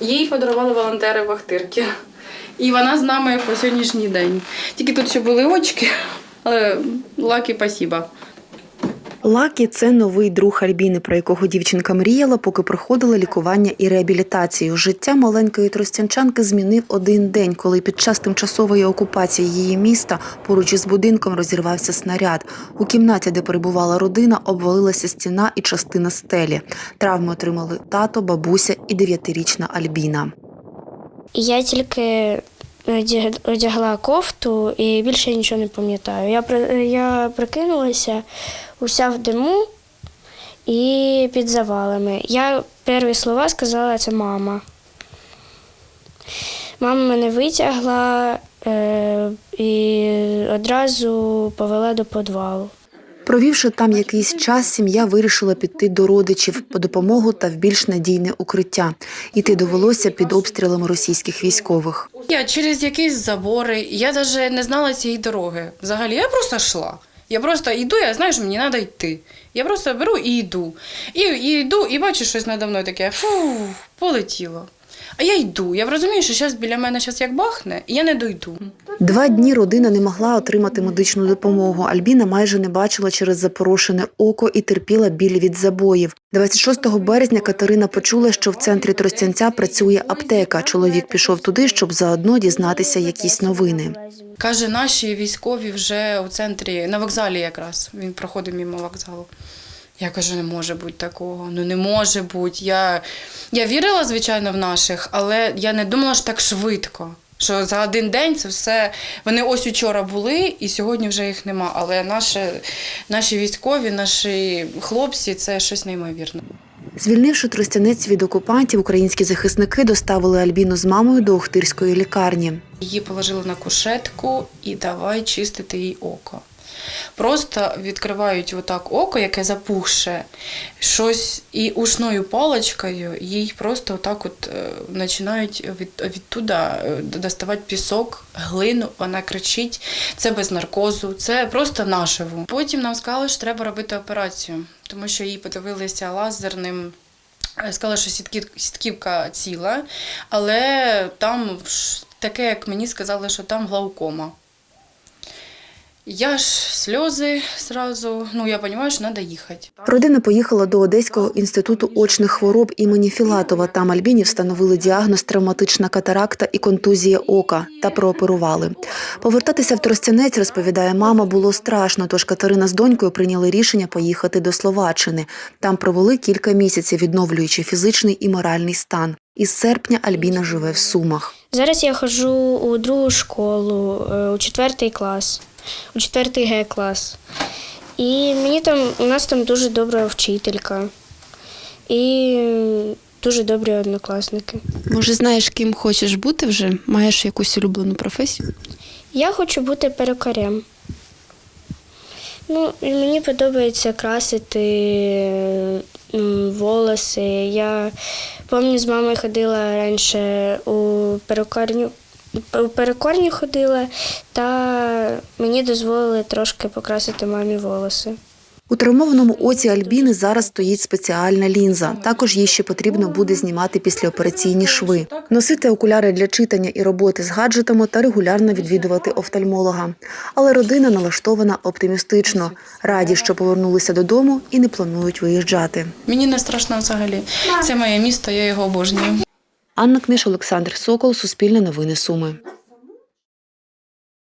Їй подарували волонтери в Ахтирки. І вона з нами по сьогоднішній день. Тільки тут ще були очки, але лаки, спасіба. Лакі це новий друг Альбіни, про якого дівчинка мріяла, поки проходила лікування і реабілітацію. Життя маленької тростянчанки змінив один день, коли під час тимчасової окупації її міста поруч із будинком розірвався снаряд. У кімнаті, де перебувала родина, обвалилася стіна і частина стелі. Травми отримали тато, бабуся і дев'ятирічна Альбіна. Я тільки одягла кофту і більше нічого не пам'ятаю. Я, я прикинулася уся в диму і під завалами. Я перші слова сказала це мама. Мама мене витягла е, і одразу повела до підвалу. Провівши там якийсь час, сім'я вирішила піти до родичів по допомогу та в більш надійне укриття. Іти довелося під обстрілами російських військових. Я через якісь забори, я навіть не знала цієї дороги. Взагалі, я просто йшла. Я просто йду, я знаю, що мені треба йти. Я просто беру і йду. І, і йду, і бачу щось надо мною таке, фу, полетіло. А я йду. Я розумію, що зараз біля мене щас як бахне, і я не дойду. Два дні родина не могла отримати медичну допомогу. Альбіна майже не бачила через запорошене око і терпіла біль від забоїв. 26 березня Катерина почула, що в центрі Тростянця працює аптека. Чоловік пішов туди, щоб заодно дізнатися якісь новини. Каже, наші військові вже у центрі, на вокзалі якраз. Він проходив мимо вокзалу. Я кажу, не може бути такого. Ну не може бути. Я, я вірила, звичайно, в наших, але я не думала, що так швидко. Що за один день це все. Вони ось учора були, і сьогодні вже їх нема. Але наші, наші військові, наші хлопці це щось неймовірне. Звільнивши Тростянець від окупантів, українські захисники доставили Альбіну з мамою до Охтирської лікарні. Її положили на кушетку і давай чистити їй око. Просто відкривають отак око, яке запухше, щось і ушною паличкою їй просто отак от е, починають від, відтуда е, доставати пісок, глину, вона кричить. Це без наркозу, це просто наживо. Потім нам сказали, що треба робити операцію, тому що їй подивилися лазерним. Е, Сказали, що сітківка ціла, але там таке, як мені сказали, що там глаукома. Я ж сльози зразу, ну я розумію, що треба їхати. Родина поїхала до Одеського інституту очних хвороб імені Філатова. Там Альбіні встановили діагноз травматична катаракта і контузія ока та прооперували. Повертатися в Тростянець, розповідає мама, було страшно. Тож Катерина з донькою прийняли рішення поїхати до Словаччини. Там провели кілька місяців, відновлюючи фізичний і моральний стан. Із серпня Альбіна живе в Сумах. Зараз я ходжу у другу школу, е, у четвертий клас, у четвертий Г клас. І мені там, у нас там дуже добра вчителька і дуже добрі однокласники. Може, знаєш, ким хочеш бути вже? Маєш якусь улюблену професію? Я хочу бути перукарем. Ну, і мені подобається красити волоси. Я пам'ятаю, з мамою ходила раніше у перукарню. У перукарню ходила, та мені дозволили трошки покрасити мамі волоси. У травмованому оці Альбіни зараз стоїть спеціальна лінза. Також їй ще потрібно буде знімати післяопераційні шви, носити окуляри для читання і роботи з гаджетами та регулярно відвідувати офтальмолога. Але родина налаштована оптимістично, раді, що повернулися додому і не планують виїжджати. Мені не страшно взагалі. Це моє місто, я його обожнюю. Анна Книж, Олександр Сокол, Суспільне новини Суми.